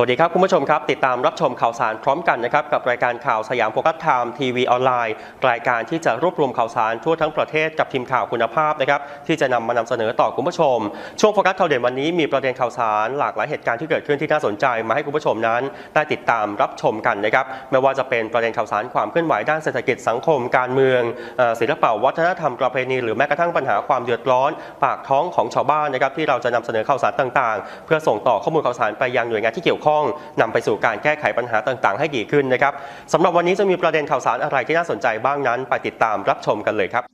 สวัสดีครับคุณผู้ชมครับ ติดตามรับชมข่าวสารพร้อมกันนะครับกับรายการข่าวสยามโฟกัสไทม์ทีวีออนไลน์ รายการที่จะรวบรวมข่าวสารทั่วทั้งประเทศกับทีมข่าวคุณภาพนะครับที่จะนำมานำเสนอต่อคุณผู้ชม ช่วงโฟกัสข่าวเด่นวันนี้มีประเด็นข่าวสารหลากหลายเหตุการณ์ที่เกิดขึ้นที่น่าสนใจมาให้คุณผู้ชมนั้น ได้ติดตามรับชมกันนะครับไม่ว่าจะเป็นประเด็นข่าวสารความเคลื่อนไหวด้านเศรษฐกิจสังคมการเมืองศิลปะวัฒนธรรมประเพณีหรือแม้กระทั่งปัญหาความเดือดร้อน ปากท้องของชาวบ้านนะครับที่เราจะนำเสนอข่าวสารต่าง ๆ เพื่อส่งต่อข้อมูลข่าวสารไปยังหน่วยงานที่เกี่ยวข้องนำไปสู่การแก้ไขปัญหาต่างๆ ให้ดีขึ้นนะครับสำหรับวันนี้จะมีประเด็นข่าวสารอะไรที่น่าสนใจบ้างนั้น ไปติดตามรับชมกันเลยครับ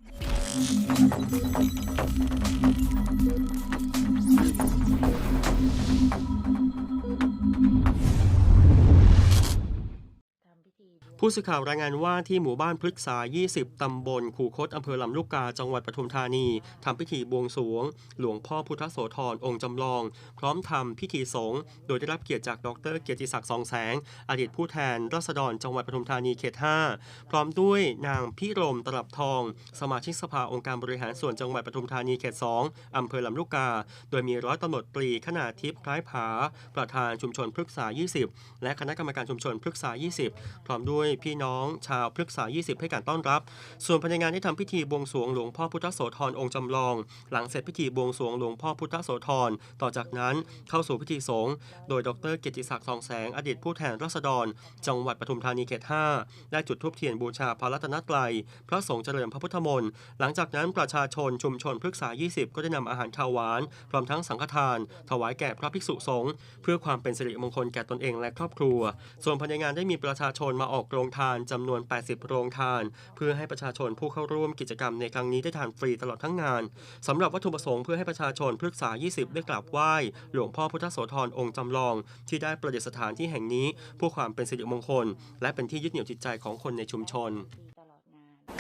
ผู้สื่อข่าวรายงานว่าที่หมู่บ้านพฤกษา 20 ตำบลคูคตอำเภอลำลูกกา จังหวัดปทุมธานี ทำพิธีบวงสรวง หลวงพ่อพุทธโสธรองค์จำลอง พร้อมทำพิธีสงฆ์ โดยได้รับเกียรติจากดร เกียรติศักดิ์สองแสง อดีตผู้แทนรัษฎรจังหวัดปทุมธานีเขต 5 พร้อมด้วยนางพิรมตลับทอง สมาชิกสภาองค์การบริหารส่วนจังหวัดปทุมธานีเขต 2 อำเภอลำลูกกา โดยมีร้อยตำรวจตรีขนาดทิพย์คล้ายผา ประธานชุมชนพฤกษา 20 และคณะกรรมการชุมชนพฤกษา 20 พร้อมด้วยพี่น้องชาวพฤกษา 20 ให้การต้อนรับ ส่วนภายในงานได้ทำพิธีบวงสรวงหลวงพ่อพุทธโสธรองค์จำลอง หลังเสร็จพิธีบวงสรวงหลวงพ่อพุทธโสธรต่อจากนั้นเข้าสู่พิธีสงฆ์โดยดรเกียรติศักดิ์ทองแสงอดีตผู้แทนราษฎร จังหวัดปทุมธานีเขต 5 ได้จุดธูปเทียนบูชาพระรัตนตรัยพระสงฆ์เจริญพระพุทธมนต์หลังจากนั้นประชาชนชุมชนพฤกษา 20 ก็ได้นำอาหารข้าวหวาน พร้อมทั้งสังฆทาน ถวายแก่พระภิกษุสงฆ์เพื่อความเป็นสิริมงคลแก่ตนเองและครอบครัว ส่วนภายในงานได้มีประชาชนมาออกโรงทานจำนวน 80 โรงทาน เพื่อให้ประชาชนผู้เข้าร่วมกิจกรรมในครั้งนี้ได้ทานฟรีตลอดทั้งงานสำหรับวัตถุประสงค์เพื่อให้ประชาชนพฤกษา 20 ได้กราบไหว้ หลวงพ่อพุทธโสธรองค์จำลอง ที่ได้ประดิษฐานที่แห่งนี้เพื่อความเป็นสิริมงคล และเป็นที่ยึดเหนี่ยวจิตใจของคนในชุมชน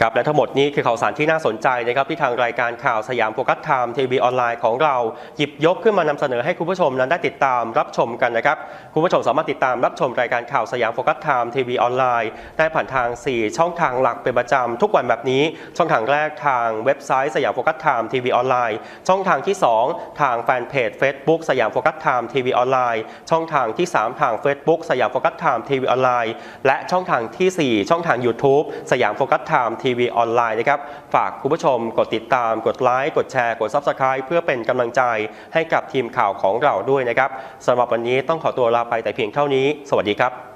ครับและทั้งหมดนี้คือข่าวสารที่น่าสนใจนะครับที่ทางรายการข่าวสยามโฟกัสไทม์ทีวีออนไลน์ของเราหยิบยกขึ้นมานำเสนอให้คุณผู้ชมนั้นได้ติดตามรับชมกันนะครับคุณผู้ชมสามารถติดตามรับชมรายการข่าวสยามโฟกัสไทม์ทีวีออนไลน์ได้ผ่านทาง 4 ช่องทางหลักเป็นประจำทุกวันแบบนี้ ช่องทางแรกทางเว็บไซต์สยามโฟกัสไทม์ทีวีออนไลน์ช่องทางที่ 2 ทางแฟนเพจ Facebook สยามโฟกัสไทม์ทีวีออนไลน์ช่องทางที่ 3 ทาง Facebook สยามโฟกัสไทม์ทีวีออนไลน์และช่องทางทีสี่4 ช่องทาง YouTube สยามโฟกัสไทม์ทีวีออนไลน์นะครับ ฝากคุณผู้ชมกดติดตาม กดไลค์ กดแชร์ กด Subscribe เพื่อเป็นกำลังใจให้กับทีมข่าวของเราด้วยนะครับสำหรับวันนี้ต้องขอตัวลาไปแต่เพียงเท่านี้ สวัสดีครับ